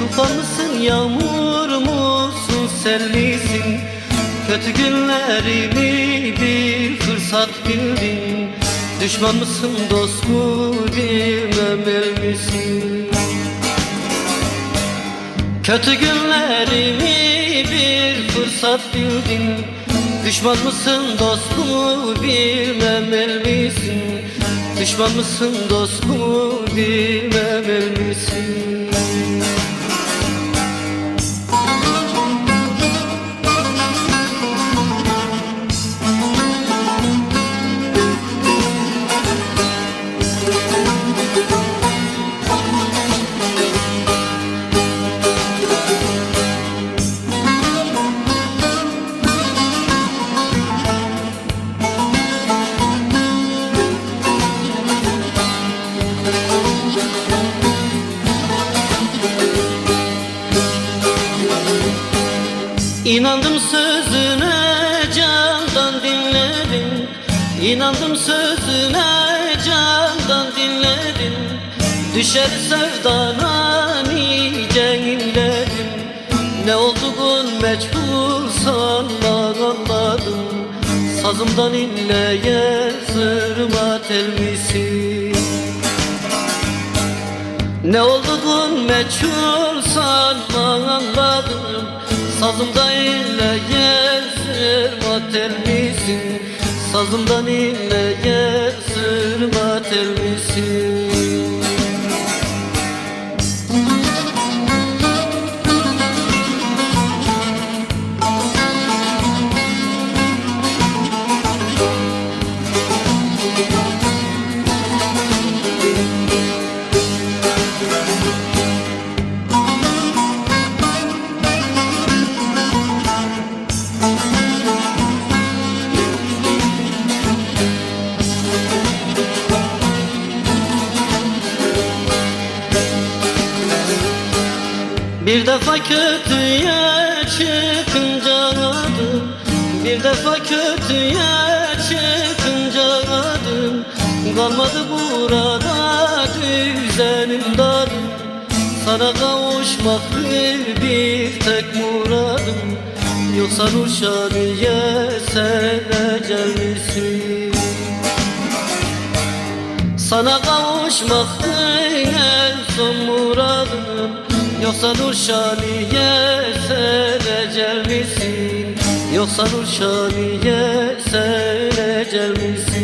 mısın yağmur musun sel misin? Kötü günlerimi bir fırsat bildin? Düşman mısın dost mu bilmem misin? Kötü günlerimi bir fırsat bildin? Düşman mısın dost mu bilmem el misin? Düşman mısın dost mu bilmem misin İnandım sözüne candan dinledim. İnandım sözüne candan dinledim. Düşer sevdana nice inledim. Ne olduğun meçhul sanma anladım. Sazımdan inleye sırma tel misin ne olduğun meçhul sanma anladım Sazımda ile gezir mater misin? Sazımdan ile gezir mater misin Bir defa kötüye çıkınca adım Bir defa kötüye çıkınca adım. Kalmadı burada düzenim darım Sana kavuşmaktır bir tek muradım. Yoksa Nurşaniye sen ecel misin? Sana kavuşmaktır en son muradım Yoksa Nurşaniye sen ecel misin? Yoksa Nurşaniye sen ecel misin?